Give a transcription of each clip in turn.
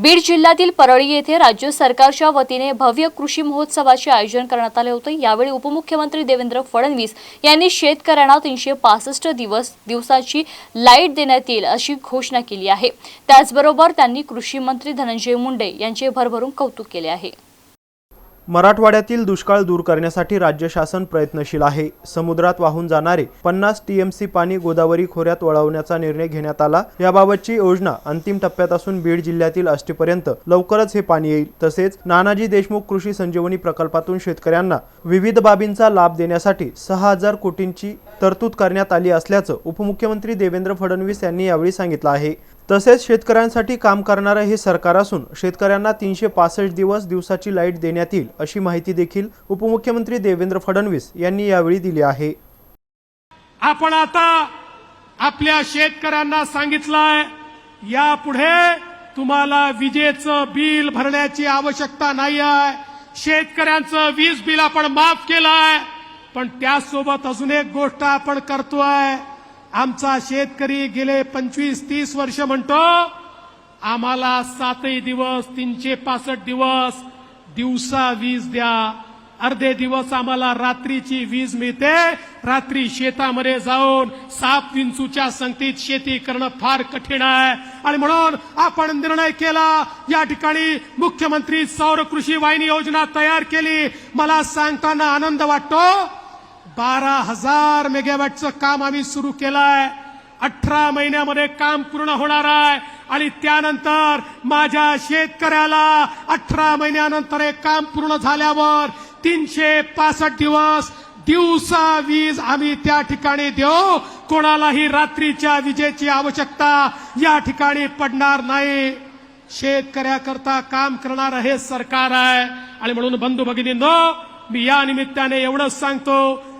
बीड जिल्ह्यातील परळी येथे राज्य सरकारच्या वतीने भव्य कृषी महोत्सवाचे आयोजन करण्यात आले होते. यावेळी उपमुख्यमंत्री देवेंद्र फडणवीस यांनी शेतकऱ्यांना तीनशे पासष्ट दिवस दिवसाची लाइट देण्यात येईल अशी घोषणा केली आहे. त्याचबरोबर त्यांनी कृषी मंत्री धनंजय मुंडे यांचे भरभरून कौतुक केले आहे. मराठवाड्यातील दुष्काळ दूर करण्यासाठी राज्य शासन प्रयत्नशील आहे. समुद्रात वाहून जाणारे पन्नास टीएमसी पाणी गोदावरी खोऱ्यात वळवण्याचा निर्णय घेण्यात आला. याबाबतची योजना अंतिम टप्प्यात असून बीड जिल्ह्यातील आष्टीपर्यंत लवकरच हे पाणी येईल. तसेच नानाजी देशमुख कृषी संजीवनी प्रकल्पातून शेतकऱ्यांना विविध बाबींचा लाभ देण्यासाठी सहा हजार कोटींची तरतूद करण्यात आली असल्याचं उपमुख्यमंत्री देवेंद्र फडणवीस यांनी यावेळी सांगितलं आहे. तसेच शेतकऱ्यांसाठी काम करणारं हे सरकार असून शेतकऱ्यांना तीनशे पासष्ट दिवस दिवसाची लाइट देण्यात येईल अशी माहिती देखील उपमुख्यमंत्री देवेंद्र फडणवीस यांनी यावेळी दिली आहे. आपण आता आपल्या शेतकऱ्यांना सांगितलंय यापुढे तुम्हाला विजेचं बिल भरण्याची आवश्यकता नाही आहे शेतकऱ्यांचं वीज बिल आपण माफ केलंय पण त्यासोबत अजून एक गोष्ट आपण करतोय. आमचा शेतकरी गेले पंचवीस तीस वर्ष म्हणतो आम्हाला सातही दिवस तीनशे पासष्ट दिवस दिवसा वीज द्या. अर्धे दिवस आम्हाला रात्रीची वीज मिळते. रात्री शेतामध्ये जाऊन साप विंचूच्या संगतीत शेती करणं फार कठीण आहे. आणि म्हणून आपण निर्णय केला या ठिकाणी मुख्यमंत्री सौर कृषी वाहिनी योजना तयार केली. मला सांगताना आनंद वाटतो बारा हजार मेगावॅटचं काम आम्ही सुरू केलंय. अठरा महिन्यामध्ये काम पूर्ण होणार आहे. आणि त्यानंतर माझ्या शेतकऱ्याला अठरा महिन्यानंतर हे काम पूर्ण झाल्यावर तीनशे पासष्ट दिवस दिवसा वीज आम्ही त्या ठिकाणी देऊ. कोणालाही रात्रीच्या विजेची आवश्यकता या ठिकाणी पडणार नाही. शेतकऱ्याकरता काम करणारं हे सरकार आहे. आणि म्हणून बंधू भगिनींनो मी या निमित्ताने एवढंच सांगतो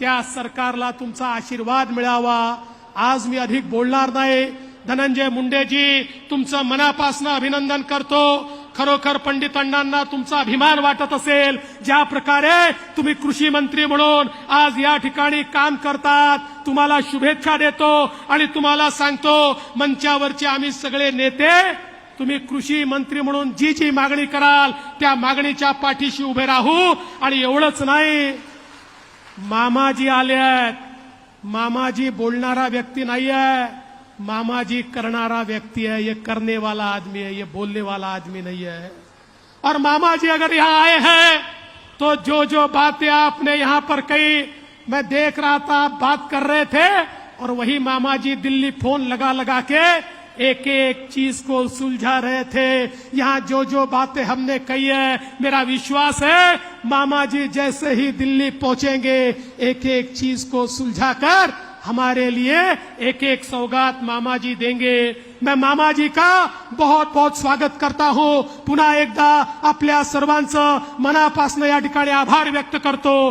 त्या सरकारला तुमचा आशीर्वाद मिळावा. आज मी अधिक बोलणार नाही. धनंजय मुंडेजी तुमचं मनापासून अभिनंदन करतो. खरोखर पंडित अण्णांना तुमचा अभिमान वाटत असेल. ज्या प्रकारे तुम्ही कृषी मंत्री म्हणून आज या ठिकाणी काम करतात तुम्हाला शुभेच्छा देतो आणि तुम्हाला सांगतो मंचावरचे आम्ही सगळे नेते तुम्ही कृषी मंत्री म्हणून जी जी मागणी कराल त्या मागणीच्या पाठीशी उभे राहू. आणि एवढंच नाही मामाजी आले मामाजी बोलणारा व्यक्ती नाही आहे मामाजी करणारा व्यक्ति है ये करने वाला आदमी है ये बोलने वाला आदमी नहीं है और मामा जी अगर यहाँ आए हैं तो जो जो बातें आपने यहाँ पर कही, मैं देख रहा था, आप बात कर रहे थे, और वही मामा जी दिल्ली फ़ोन लगा लगा के एक एक चीज़ को सुलझा रहे थे। यहाँ जो जो बातें हमने कही है, मेरा विश्वास है मामा जी जैसे ही दिल्ली पहुँचेंगे एक एक चीज़ को सुलझा कर हमारे लिए एक एक सौगात मामा जी देंगे। मैं मामा जी का बहुत बहुत स्वागत करता हूँ। पुन्हा एकदा आपल्या सर्वांचं मनापासून या ठिकाणी आभार व्यक्त करतो।